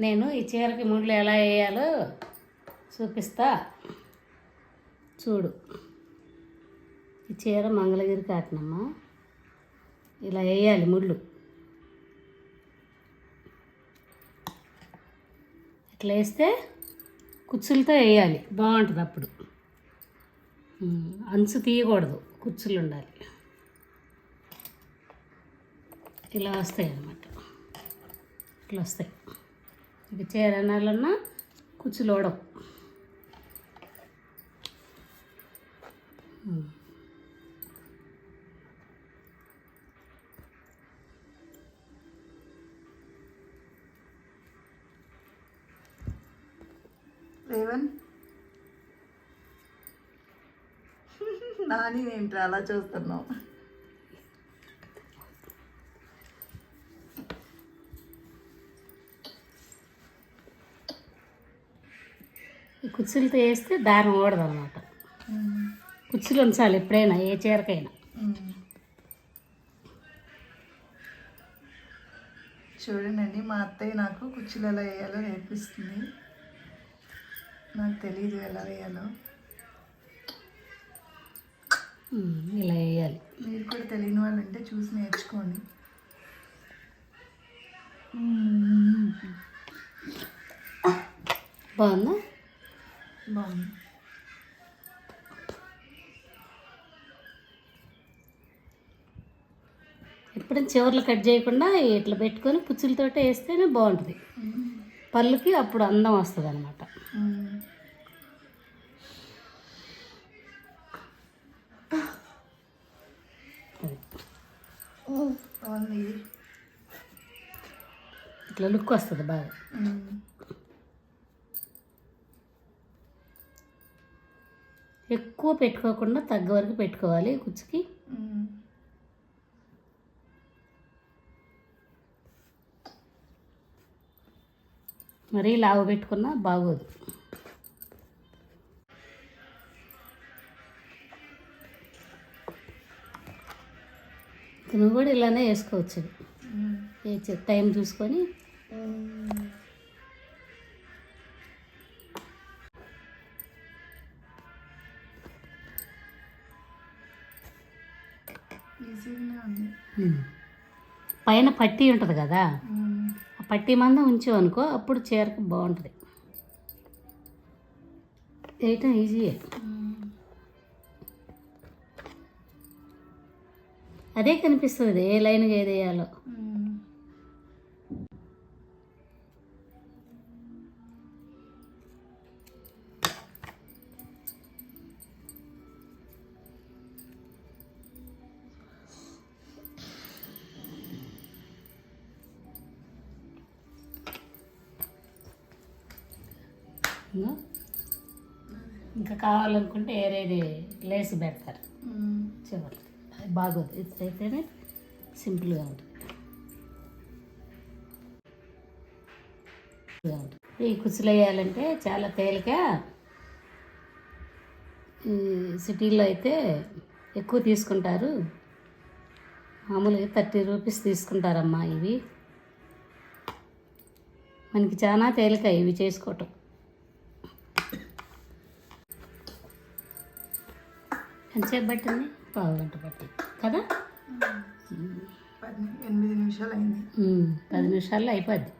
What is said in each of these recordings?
నేను ఈ చీరకి ముళ్ళు ఎలా వేయాలో చూపిస్తా. చూడు. ఈ చీర మంగళగిరి కాటనమ్మ. ఇలా వేయాలి ముళ్ళు. ఇట్లా వేస్తే కుచ్చులతో వేయాలి. బాగుంటుంది అప్పుడు. అంచు తీయకూడదు. కుచ్చులు ఉండాలి. ఇలా వస్తాయి అన్నమాట ఇట్లా వస్తాయి. ఇక చీరనాలన్నా కుచ్చులోడం. రేవన్ నాని ఏంటి అలా చూస్తున్నావు? ఈ కుచ్చులతో వేస్తే దారం ఓడదు అనమాట కుచ్చులు ఉంచాలి ఎప్పుడైనా ఏ చీరకైనా. చూడండి మా అత్తయ్య నాకు కుర్చీలు ఎలా వేయాలో నేర్పిస్తుంది. నాకు తెలియదు ఎలా వేయాలో. ఇలా వేయాలి. మీరు కూడా తెలియని వాళ్ళు ఉంటే చూసి నేర్చుకోండి. బాగుంది? ఎప్పుడైనా చివర్లు కట్ చేయకుండా ఇట్లా పెట్టుకొని పుచ్చులతోటే వేస్తేనే బాగుంటుంది. పళ్ళుకి అప్పుడు అందం వస్తుంది అనమాట ఇట్లా లుక్ వస్తుంది బాగా. ఎక్కువ పెట్టుకోకుండా తగ్గ వరకు పెట్టుకోవాలి కుచ్చుకి. మరీ లావు పెట్టుకున్నా బాగోదు. నువ్వు కూడా ఇలానే వేసుకోవచ్చు. టైం చూసుకొని. పైన పట్టీ ఉంటుంది కదా? పట్టి మంద ఉంచామనుకో అప్పుడు చీరకు బాగుంటుంది. వేయటం ఈజీయే అదే కనిపిస్తుంది ఏ లైన్గా ఏది వేయాలో. ఇంకా కావాలనుకుంటే ఏరేది లేసి పెడతారు. మ్మ్. అది బాగోదు. ఇది అయితేనే సింపుల్గా ఉంటుంది. సింపుల్గా ఉంటుంది. ఈ కుచ్చులు వేయాలంటే చాలా తేలిక ఈ సిటీలో అయితే ఎక్కువ తీసుకుంటారు. మామూలుగా థర్టీ రూపీస్ తీసుకుంటారమ్మా ఇవి. మనకి చాలా తేలిక ఇవి చేసుకోవటం. ఎంతసేపు పట్టింది? పావు గంట పట్టింది. కదా? పది ఎనిమిది నిమిషాలు అయింది. పది నిమిషాల్లో అయిపోద్ది.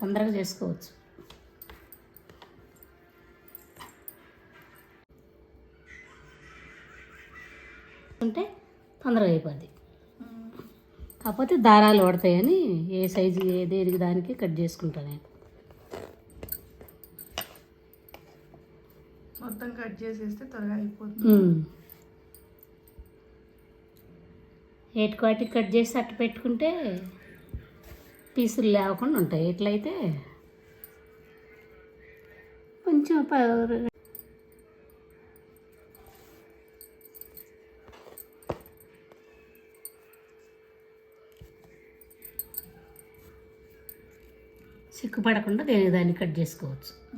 తొందరగా చేసుకోవచ్చు. అంటే తొందరగా అయిపోద్ది. కాకపోతే దారాలు పడతాయని ఏ సైజు ఏ దేనికి దానికి కట్ చేసుకుంటాను నేను. మొత్తం కట్ చేసేస్తే త్వరగా అయిపోతుంది. ఉమ్. ఏటికి వాటికి కట్ చేసి అట్టు పెట్టుకుంటే పీసులు లేకుండా ఉంటాయి. ఎట్లయితే కొంచెం ప- సిక్కుపడకుండా దేని దాన్ని కట్ చేసుకోవచ్చు.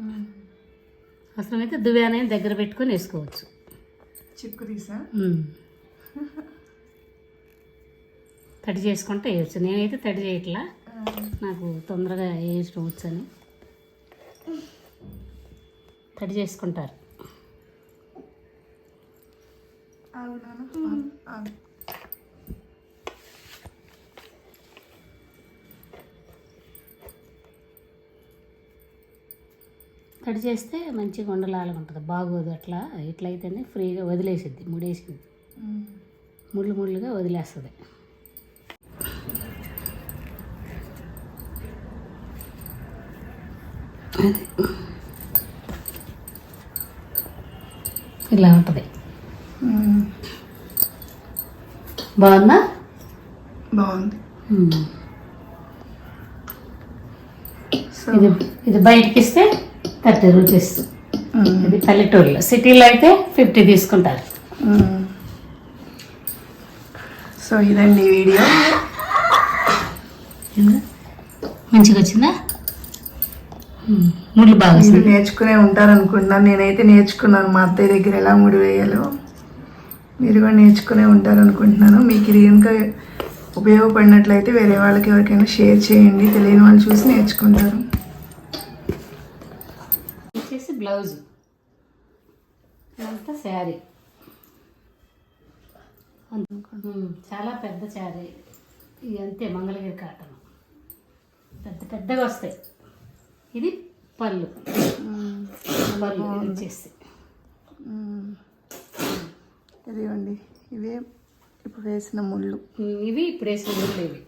అవసరమైతే దువ్యానే దగ్గర పెట్టుకొని వేసుకోవచ్చు. చిక్కు తీసా. తడి చేసుకుంటే వేయచ్చు. నేనైతే తడి చేయట్లా. నాకు తొందరగా వేయడం వచ్చని తడి చేసుకుంటారు. అవునా తడి చేస్తే మంచిగా ఉండలాగా ఉంటుంది. బాగోదు అట్లా. ఇట్లయితేనే ఫ్రీగా వదిలేసిద్ది ముడేసింది ముళ్ళు ముళ్ళుగా వదిలేస్తుంది. ఇలా ఉంటుంది. బాగుందా? బాగుంది. ఇది ఇది బయటికి ఇస్తే థర్టీ రూపీస్ ఇది పల్లెటూరులో. సిటీలో అయితే ఫిఫ్టీ తీసుకుంటారు. సో ఇదండి వీడియో. మంచిగా వచ్చిందా? ముళ్ళు బాగా నేర్చుకునే ఉంటారు అనుకుంటున్నాను నేనైతే నేర్చుకున్నాను. మా అత్తయ్య దగ్గర ఎలా ముడి వేయాలో. మీరు కూడా నేర్చుకునే ఉంటారు అనుకుంటున్నాను మీకు ఇది కనుక ఉపయోగపడినట్లయితే వేరే వాళ్ళకి ఎవరికైనా షేర్ చేయండి. తెలియని వాళ్ళు చూసి నేర్చుకుంటారు. బ్లౌజ్. ఇదంతా శారీ. చాలా పెద్ద శారీ. ఇది అంతే మంగళగిరి కాటన్. పెద్ద పెద్దగా వస్తాయి. ఇది పళ్ళు. పళ్ళు వచ్చేసి. ఇదిగోండి ఇవే ఇప్పుడు వేసిన ముళ్ళు. ఇవి ఇప్పుడు వేసిన ముళ్ళు ఇవి.